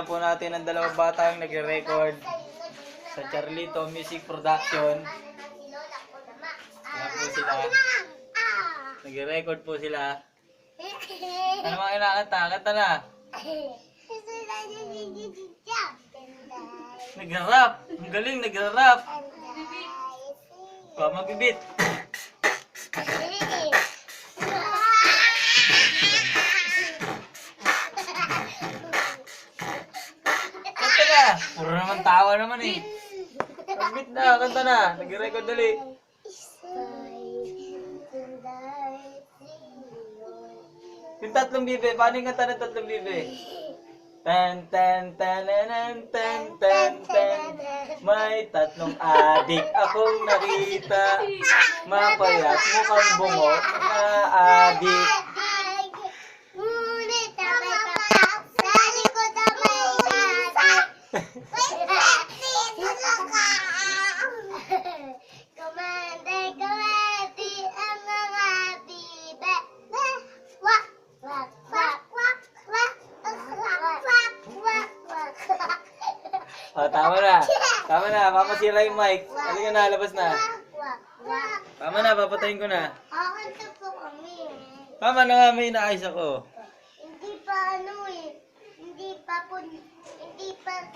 Kasama po natin ang dalawang batang nagre-record sa Charlito Music Production. Kaya po sila. Nagre-record po sila. Ano mga kinakanta? Kanta na. Nag-rap. Ang galing, nag-rap. Pa, magbibit. Na. Puro naman tawa naman eh. Magbit na, kanta na. Nag-record dali. Yung tatlong bibe, paano yung kanta ng tatlong bibe? Tan tan tan tan tan tan tan May tatlong adik akong nakita Mapayat mukhang bungo na adik O, tama na. Tama na, papasira yung mic. Halika na, labas na. Tama na, papatayin ko na. Kakanta po kami. Tama na nga, may inaayos ako. Hindi pa ano eh. Hindi pa po,